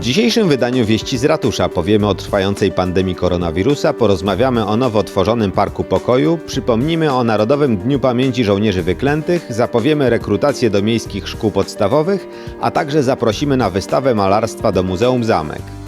dzisiejszym wydaniu Wieści z Ratusza powiemy o trwającej pandemii koronawirusa, porozmawiamy o nowo otworzonym Parku Pokoju, przypomnimy o Narodowym Dniu Pamięci Żołnierzy Wyklętych, zapowiemy rekrutację do miejskich szkół podstawowych, a także zaprosimy na wystawę malarstwa do Muzeum Zamek.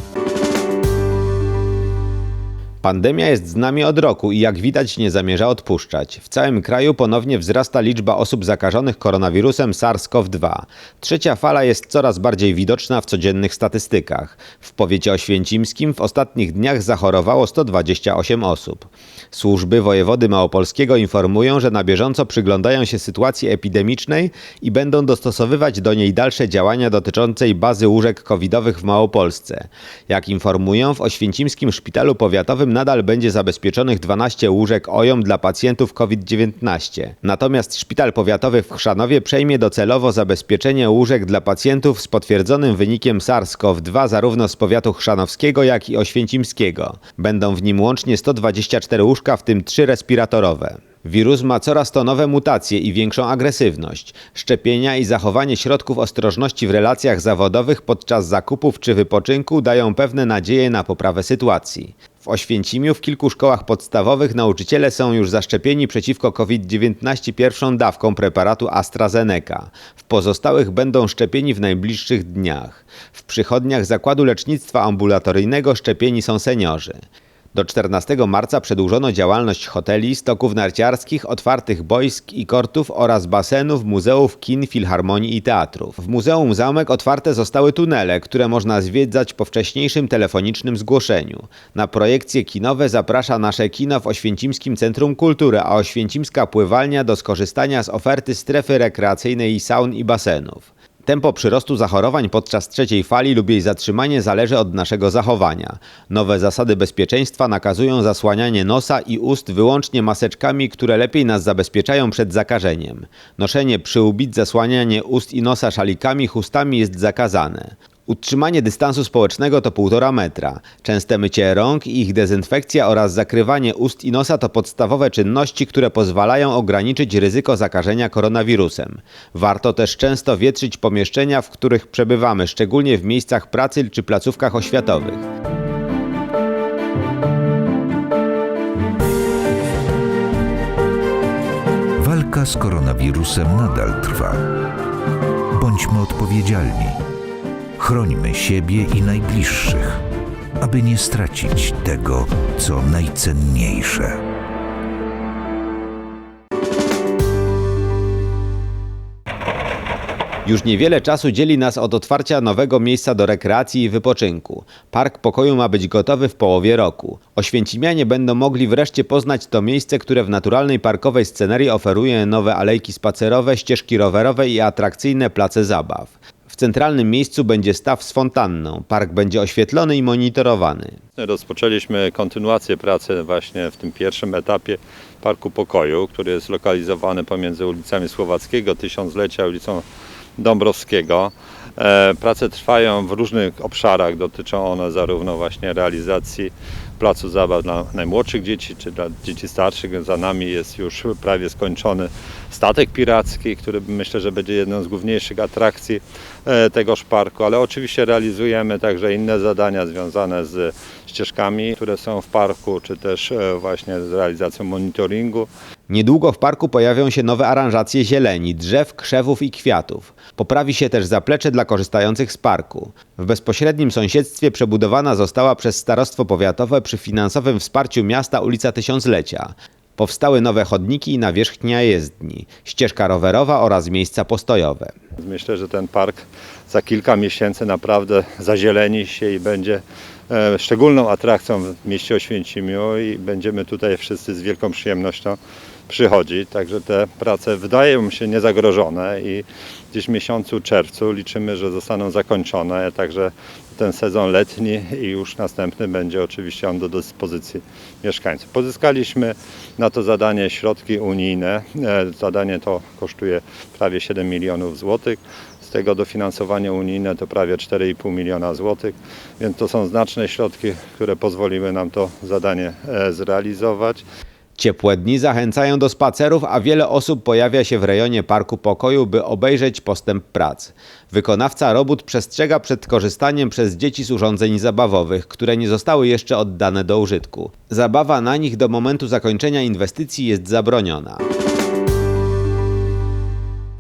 Pandemia jest z nami od roku i jak widać nie zamierza odpuszczać. W całym kraju ponownie wzrasta liczba osób zakażonych koronawirusem SARS-CoV-2. Trzecia fala jest coraz bardziej widoczna w codziennych statystykach. W powiecie oświęcimskim w ostatnich dniach zachorowało 128 osób. Służby wojewody małopolskiego informują, że na bieżąco przyglądają się sytuacji epidemicznej i będą dostosowywać do niej dalsze działania dotyczącej bazy łóżek covidowych w Małopolsce. Jak informują, w Oświęcimskim Szpitalu Powiatowym nadal będzie zabezpieczonych 12 łóżek OJOM dla pacjentów COVID-19. Natomiast Szpital Powiatowy w Chrzanowie przejmie docelowo zabezpieczenie łóżek dla pacjentów z potwierdzonym wynikiem SARS-CoV-2 zarówno z powiatu chrzanowskiego, jak i oświęcimskiego. Będą w nim łącznie 124 łóżka, w tym 3 respiratorowe. Wirus ma coraz to nowe mutacje i większą agresywność. Szczepienia i zachowanie środków ostrożności w relacjach zawodowych podczas zakupów czy wypoczynku dają pewne nadzieje na poprawę sytuacji. W Oświęcimiu w kilku szkołach podstawowych nauczyciele są już zaszczepieni przeciwko COVID-19 pierwszą dawką preparatu AstraZeneca. W pozostałych będą szczepieni w najbliższych dniach. W przychodniach Zakładu Lecznictwa Ambulatoryjnego szczepieni są seniorzy. Do 14 marca przedłużono działalność hoteli, stoków narciarskich, otwartych boisk i kortów oraz basenów, muzeów, kin, filharmonii i teatrów. W Muzeum Zamek otwarte zostały tunele, które można zwiedzać po wcześniejszym telefonicznym zgłoszeniu. Na projekcje kinowe zaprasza nasze kino w Oświęcimskim Centrum Kultury, a Oświęcimska Pływalnia do skorzystania z oferty strefy rekreacyjnej saun i basenów. Tempo przyrostu zachorowań podczas trzeciej fali lub jej zatrzymanie zależy od naszego zachowania. Nowe zasady bezpieczeństwa nakazują zasłanianie nosa i ust wyłącznie maseczkami, które lepiej nas zabezpieczają przed zakażeniem. Noszenie przyłbic, zasłanianie ust i nosa szalikami, chustami jest zakazane. Utrzymanie dystansu społecznego to 1,5 metra. Częste mycie rąk i ich dezynfekcja oraz zakrywanie ust i nosa to podstawowe czynności, które pozwalają ograniczyć ryzyko zakażenia koronawirusem. Warto też często wietrzyć pomieszczenia, w których przebywamy, szczególnie w miejscach pracy czy placówkach oświatowych. Walka z koronawirusem nadal trwa. Bądźmy odpowiedzialni. Chrońmy siebie i najbliższych, aby nie stracić tego, co najcenniejsze. Już niewiele czasu dzieli nas od otwarcia nowego miejsca do rekreacji i wypoczynku. Park Pokoju ma być gotowy w połowie roku. Oświęcimianie będą mogli wreszcie poznać to miejsce, które w naturalnej parkowej scenerii oferuje nowe alejki spacerowe, ścieżki rowerowe i atrakcyjne place zabaw. Centralnym miejscu będzie staw z fontanną. Park będzie oświetlony i monitorowany. Rozpoczęliśmy kontynuację pracy właśnie w tym pierwszym etapie Parku Pokoju, który jest zlokalizowany pomiędzy ulicami Słowackiego, Tysiąclecia, ulicą Dąbrowskiego. E, Prace trwają w różnych obszarach, dotyczą one zarówno właśnie realizacji placu zabaw dla najmłodszych dzieci, czy dla dzieci starszych. Za nami jest już prawie skończony statek piracki, który myślę, że będzie jedną z główniejszych atrakcji e, tegoż parku, ale oczywiście realizujemy także inne zadania związane z ścieżkami, które są w parku, czy też e, właśnie z realizacją monitoringu. Niedługo w parku pojawią się nowe aranżacje zieleni, drzew, krzewów i kwiatów. Poprawi się też zaplecze dla korzystających z parku. W bezpośrednim sąsiedztwie przebudowana została przez Starostwo Powiatowe przy finansowym wsparciu miasta ulica Tysiąclecia. Powstały nowe chodniki i nawierzchnia jezdni, ścieżka rowerowa oraz miejsca postojowe. Myślę, że ten park za kilka miesięcy naprawdę zazieleni się i będzie e, szczególną atrakcją w mieście Oświęcimiu i będziemy tutaj wszyscy z wielką przyjemnością przychodzić. Także te prace wydają się niezagrożone i gdzieś w miesiącu czerwcu liczymy, że zostaną zakończone. Także ten sezon letni i już następny będzie oczywiście on do dyspozycji mieszkańców. Pozyskaliśmy na to zadanie środki unijne. E, Zadanie to kosztuje prawie 7 milionów złotych. Z tego dofinansowanie unijne to prawie 4,5 miliona złotych, więc to są znaczne środki, które pozwoliły nam to zadanie e, zrealizować. Ciepłe dni zachęcają do spacerów, a wiele osób pojawia się w rejonie Parku Pokoju, by obejrzeć postęp prac. Wykonawca robót przestrzega przed korzystaniem przez dzieci z urządzeń zabawowych, które nie zostały jeszcze oddane do użytku. Zabawa na nich do momentu zakończenia inwestycji jest zabroniona.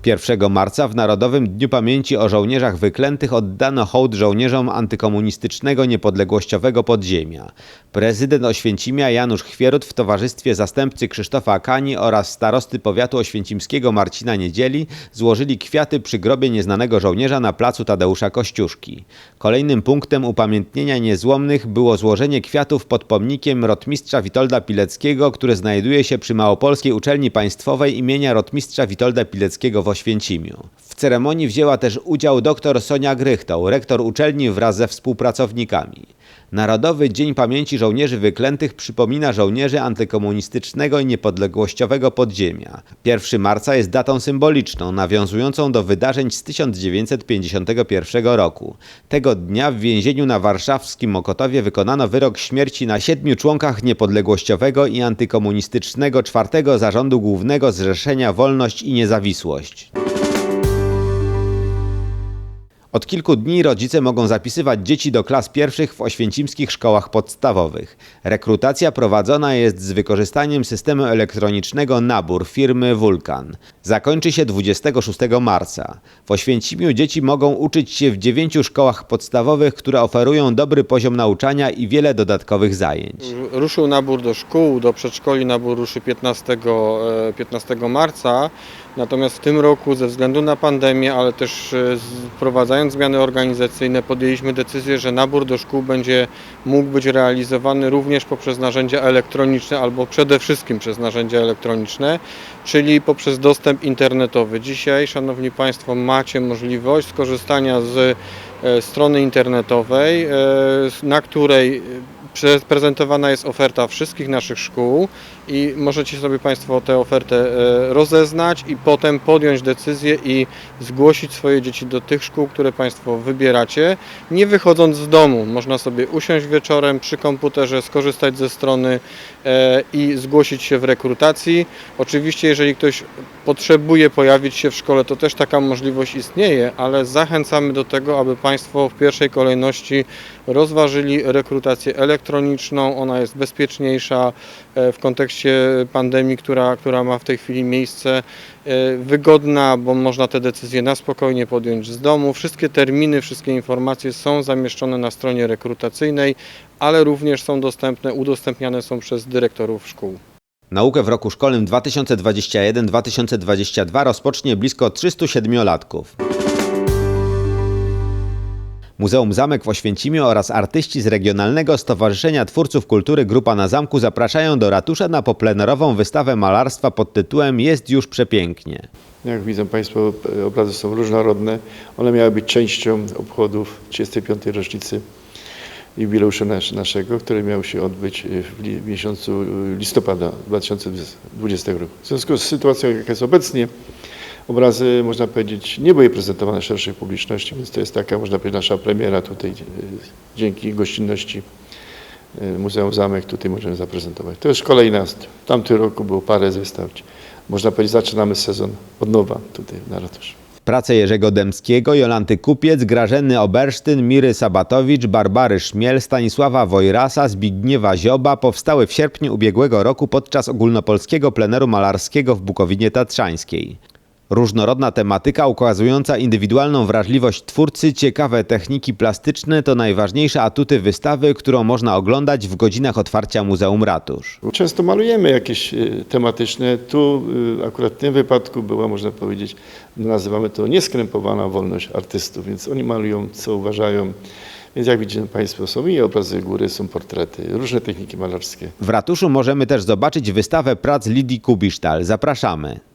1 marca w Narodowym Dniu Pamięci o Żołnierzach Wyklętych oddano hołd żołnierzom antykomunistycznego niepodległościowego podziemia. Prezydent Oświęcimia Janusz Chwierut w towarzystwie zastępcy Krzysztofa Kani oraz starosty powiatu oświęcimskiego Marcina Niedzieli złożyli kwiaty przy grobie nieznanego żołnierza na placu Tadeusza Kościuszki. Kolejnym punktem upamiętnienia niezłomnych było złożenie kwiatów pod pomnikiem rotmistrza Witolda Pileckiego, który znajduje się przy Małopolskiej Uczelni Państwowej imienia rotmistrza Witolda Pileckiego w Oświęcimiu. W ceremonii wzięła też udział dr Sonia Grychtoł, rektor uczelni wraz ze współpracownikami. Narodowy Dzień Pamięci Żołnierzy Wyklętych przypomina żołnierzy antykomunistycznego i niepodległościowego podziemia. 1 marca jest datą symboliczną, nawiązującą do wydarzeń z 1951 roku. Tego dnia w więzieniu na warszawskim Mokotowie wykonano wyrok śmierci na siedmiu członkach niepodległościowego i antykomunistycznego czwartego Zarządu Głównego Zrzeszenia Wolność i Niezawisłość. Od kilku dni rodzice mogą zapisywać dzieci do klas pierwszych w oświęcimskich szkołach podstawowych. Rekrutacja prowadzona jest z wykorzystaniem systemu elektronicznego Nabór firmy Vulkan. Zakończy się 26 marca. W Oświęcimiu dzieci mogą uczyć się w dziewięciu szkołach podstawowych, które oferują dobry poziom nauczania i wiele dodatkowych zajęć. Ruszył nabór do szkół, do przedszkoli nabór ruszy 15, e, 15 marca. Natomiast w tym roku ze względu na pandemię, ale też e, z- wprowadzając zmiany organizacyjne podjęliśmy decyzję, że nabór do szkół będzie mógł być realizowany również poprzez narzędzia elektroniczne albo przede wszystkim przez narzędzia elektroniczne, czyli poprzez dostęp internetowy. Dzisiaj, Szanowni Państwo, macie możliwość skorzystania z e, strony internetowej, e, na której e, Prezentowana jest oferta wszystkich naszych szkół i możecie sobie Państwo tę ofertę e, rozeznać i potem podjąć decyzję i zgłosić swoje dzieci do tych szkół, które Państwo wybieracie, nie wychodząc z domu. Można sobie usiąść wieczorem przy komputerze, skorzystać ze strony e, i zgłosić się w rekrutacji. Oczywiście, jeżeli ktoś potrzebuje pojawić się w szkole, to też taka możliwość istnieje, ale zachęcamy do tego, aby Państwo w pierwszej kolejności rozważyli rekrutację elektroniczną. Ona jest bezpieczniejsza w kontekście pandemii, która, która ma w tej chwili miejsce. e, Wygodna, bo można te decyzje na spokojnie podjąć z domu. Wszystkie terminy, wszystkie informacje są zamieszczone na stronie rekrutacyjnej, ale również są dostępne, udostępniane są przez dyrektorów szkół. Naukę w roku szkolnym 2021-2022 rozpocznie blisko 307-latków. Muzeum Zamek w Oświęcimiu oraz artyści z Regionalnego Stowarzyszenia Twórców Kultury Grupa na Zamku zapraszają do ratusza na poplenerową wystawę malarstwa pod tytułem Jest już przepięknie. Jak widzą Państwo, e, obrazy są różnorodne. One miały być częścią obchodów 35. rocznicy jubileuszu nas- naszego, który miał się odbyć e, w miesiącu e, listopada 2020 roku. W związku z sytuacją, jaka jest obecnie, obrazy, można powiedzieć, nie były prezentowane szerszej publiczności, więc to jest taka, można powiedzieć, nasza premiera tutaj. e, Dzięki gościnności e, Muzeum Zamek tutaj możemy zaprezentować. To jest kolejna, w tamtym roku było parę wystaw. Można powiedzieć, zaczynamy sezon od nowa tutaj na ratuszu. Prace Jerzego Dębskiego, Jolanty Kupiec, Grażyny Obersztyn, Miry Sabatowicz, Barbary Szmiel, Stanisława Wojrasa, Zbigniewa Zioba powstały w sierpniu ubiegłego roku podczas ogólnopolskiego pleneru malarskiego w Bukowinie Tatrzańskiej. Różnorodna tematyka ukazująca indywidualną wrażliwość twórcy, ciekawe techniki plastyczne to najważniejsze atuty wystawy, którą można oglądać w godzinach otwarcia Muzeum Ratusz. Często malujemy jakieś e, tematyczne. Tu e, akurat w tym wypadku była, można powiedzieć, nazywamy to nieskrępowana wolność artystów, więc oni malują, co uważają. Więc jak widzicie Państwo, są i obrazy góry, są portrety, różne techniki malarskie. W ratuszu możemy też zobaczyć wystawę prac Lidii Kubisztal. Zapraszamy.